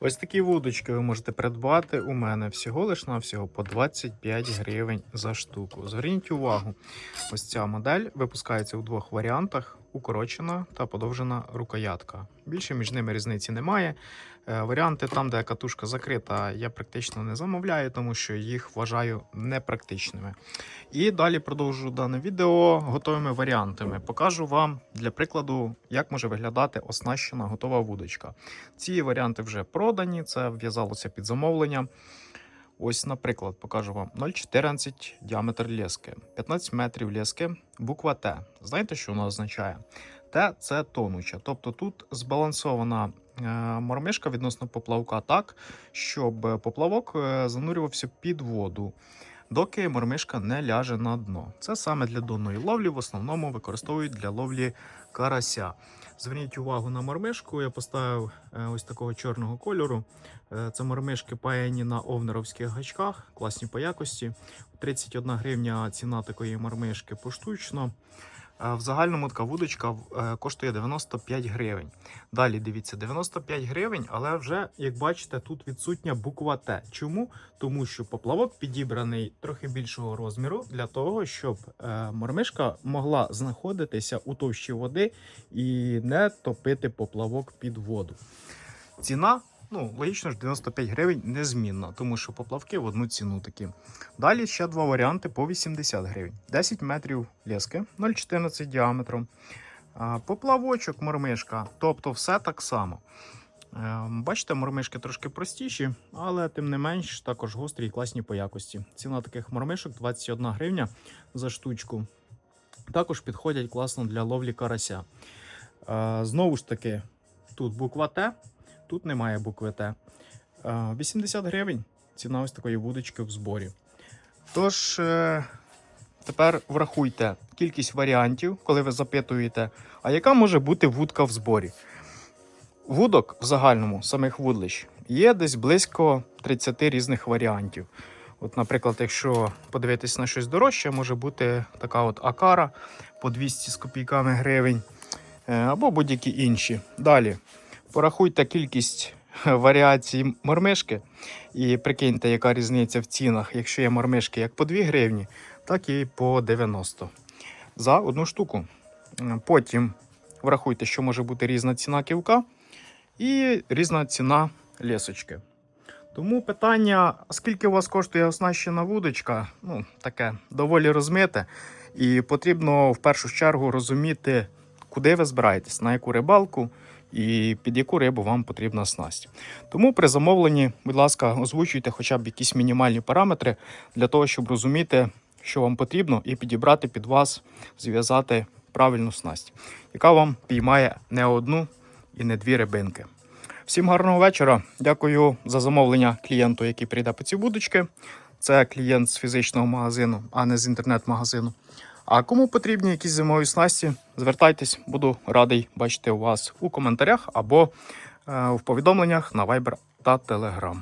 Ось такі вудочки ви можете придбати у мене всього лиш навсього по 25 гривень за штуку. Зверніть увагу, ось ця модель випускається у двох варіантах: укорочена та подовжена рукоятка. Більше між ними різниці немає. Е, Варіанти там, де катушка закрита, я практично не замовляю, тому що їх вважаю непрактичними. І далі продовжу дане відео готовими варіантами. Покажу вам для прикладу, як може виглядати оснащена готова вудочка. Ці варіанти вже продані, це в'язалося під замовлення. Ось, наприклад, покажу вам 0,14 діаметр лески, 15 метрів лески, буква Т. Знаєте, що вона означає? Т це тонуча. Тобто тут збалансована е, мормишка відносно поплавка так, щоб поплавок е, занурювався під воду, доки мормишка не ляже на дно. Це саме для донної ловлі, в основному використовують для ловлі карася. Зверніть увагу на мормишку. Я поставив е, ось такого чорного кольору. Е, Це мормишки паяні на овнеровських гачках, класні по якості. 31 гривня ціна такої мормишки поштучно. Е, В загальному така вудочка е, коштує 95 гривень. Далі дивіться, 95 гривень, але вже, як бачите, тут відсутня буква Т. Чому? Тому що поплавок підібраний трохи більшого розміру для того, щоб е, мормишка могла знаходитися у товщі води і не топити поплавок під воду. Ціна, ну, логічно ж, 95 гривень незмінна, тому що поплавки в одну ціну такі. Далі ще два варіанти по 80 гривень. 10 метрів лески, 0,14 діаметром. Поплавочок, мормишка, тобто все так само. Е, Бачите, мормишки трошки простіші, але тим не менш також гострі і класні по якості. Ціна таких мормишок 21 гривня за штучку. Також підходять класно для ловлі карася. Е, Знову ж таки, тут буква Т, тут немає букви Т. Е, 80 гривень ціна ось такої вудочки в зборі. Тож, е, тепер врахуйте кількість варіантів, коли ви запитуєте, а яка може бути вудка в зборі. Вудок в загальному, самих вудлищ, є десь близько 30 різних варіантів. От, наприклад, якщо подивитись на щось дорожче, може бути така от акара по 200 з копійками гривень, е, або будь-які інші. Далі порахуйте кількість варіацій мормишки і прикиньте, яка різниця в цінах, якщо є мормишки як по 2 гривні, так і по 90 за одну штуку. Е, Потім врахуйте, що може бути різна ціна ківка і різна ціна лісочки. Тому питання, скільки у вас коштує оснащена вудочка, ну, таке доволі розмите. І потрібно в першу чергу розуміти, куди ви збираєтесь, на яку рибалку і під яку рибу вам потрібна снасть. Тому при замовленні, будь ласка, озвучуйте хоча б якісь мінімальні параметри для того, щоб розуміти, що вам потрібно, і підібрати під вас, зв'язати правильну снасть, яка вам піймає не одну і не дві рибинки. Всім гарного вечора. Дякую за замовлення клієнту, який прийде по ці будочки. Це клієнт з фізичного магазину, а не з інтернет-магазину. А кому потрібні якісь зимові снасті, звертайтесь, буду радий бачити вас у коментарях або е, в повідомленнях на Viber та Telegram.